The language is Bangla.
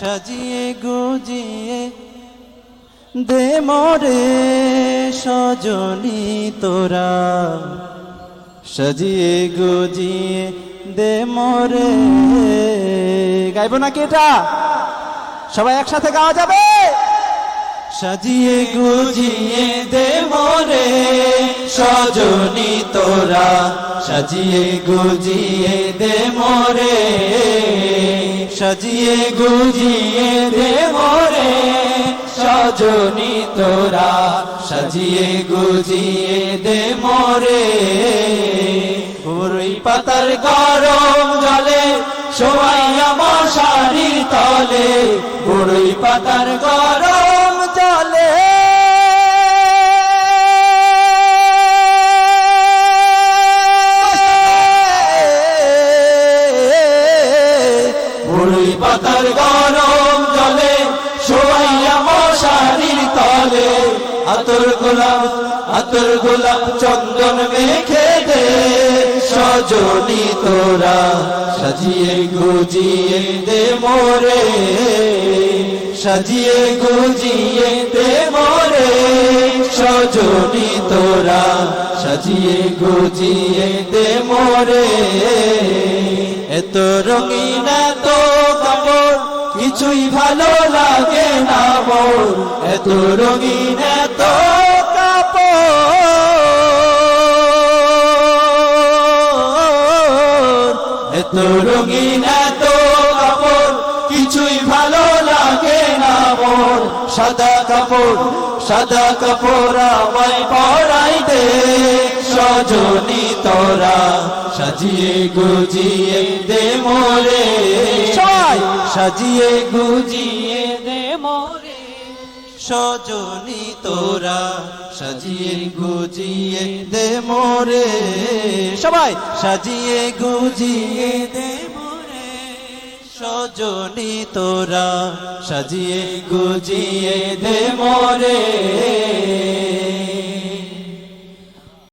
সাজিয়ে গুজিয়ে দে মরে সজনি তোরা। সাজিয়ে গুজিয়ে দে মোরে। গাইব নাকি এটা? সবাই একসাথে গাওয়া যাবে? সাজিয়ে গুজিয়ে দে মরে সজনি তোরা। সাজিয়ে গুজিয়ে দে মোরে সাজিয়ে গুজিয়ে দে মোরে সজনি তোরা সাজিয়ে গুজিয়ে দে মোরে ওরই পাতার গরম জলে, সোয়াইয়া মশারির তলে। ওরই পাতার গরম পাতার গরম জলে সোয়াইয়া মশারির তলে। আতর গোলাপ আতর গোলাপ চন্দন মেখে দে। সজনি তোরা সাজিয়ে গুজিয়ে দে মোরে। সাজিয়ে গুজিয়ে দে মোরে। সজনি তোরা সাজিয়ে গুজিয়ে দে মোরে। এত রঙিন কিছুই ভালো লাগে না মোর এত রঙিন, এত এত রঙিন, এত কিছুই ভালো লাগে না মোর সাদা কাপড় সাদা কাপড় আমায় সজনি তোরা সাজিয়ে গুজিয়ে দে মোরে। সাজিয়ে গুজিয়ে দে মোরে। সজনি তোরা সাজিয়ে গুজিয়ে দে মোরে। সবাই। সাজিয়ে গুজিয়ে দে মোরে। সজনি তোরা সাজিয়ে গুজিয়ে দে মোরে।